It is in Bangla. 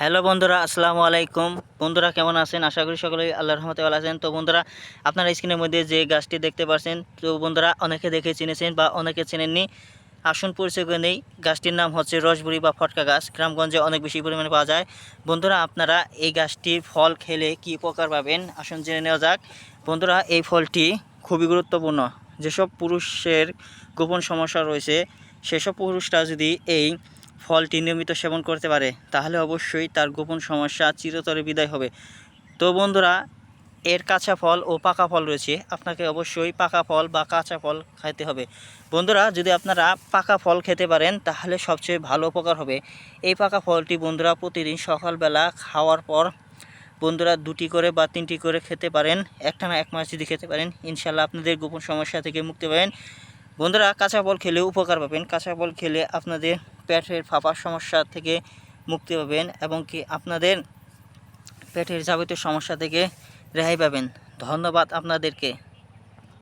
হ্যালো বন্ধুরা, আসসালামু আলাইকুম। বন্ধুরা, কেমন আছেন? আশা করি সকলেই আল্লাহর রহমতে ভালো আছেন। তো বন্ধুরা, আপনারা স্ক্রিনের মধ্যে যে গাছটি দেখতে পাচ্ছেন, তো বন্ধুরা, অনেকে দেখে চিনেছেন বা অনেকে চেনেননি। আসুন পরিচয় করে নেই। গাছটির নাম হচ্ছে রসবুড়ি বা ফটকা গাছ। গ্রামগঞ্জে অনেক বেশি পরিমাণে পাওয়া যায়। বন্ধুরা, আপনারা এই গাছটির ফল খেলে কী উপকার পাবেন? আসুন জেনে নেওয়া যাক। বন্ধুরা, এই ফলটি খুবই গুরুত্বপূর্ণ। যেসব পুরুষের গোপন সমস্যা রয়েছে, সেসব পুরুষরা যদি এই ফলটি নিয়মিত সেবন করতে পারে, তাহলে অবশ্যই তার গোপন সমস্যা চিরতরে বিদায় হবে। তো বন্ধুরা, এর কাঁচা ফল ও পাকা ফল রয়েছে, আপনাকে অবশ্যই পাকা ফল বা কাঁচা ফল খাইতে হবে। বন্ধুরা, যদি আপনারা পাকা ফল খেতে পারেন, তাহলে সবচেয়ে ভালো উপকার হবে। এই পাকা ফলটি বন্ধুরা প্রতিদিন সকালবেলা খাওয়ার পর বন্ধুরা দুটি করে বা তিনটি করে খেতে পারেন, একটা না এক মাস যদি খেতে পারেন ইনশাল্লাহ আপনাদের গোপন সমস্যা থেকে মুক্তি পাবেন। বন্ধুরা, কাঁচা ফল খেলে উপকার পাবেন। কাঁচা ফল খেলে আপনাদের পেটের ফাঁপার সমস্যা থেকে মুক্তি পাবেন এবং কি আপনাদের পেটের যাবতীয় সমস্যা থেকে রেহাই পাবেন। ধন্যবাদ আপনাদেরকে।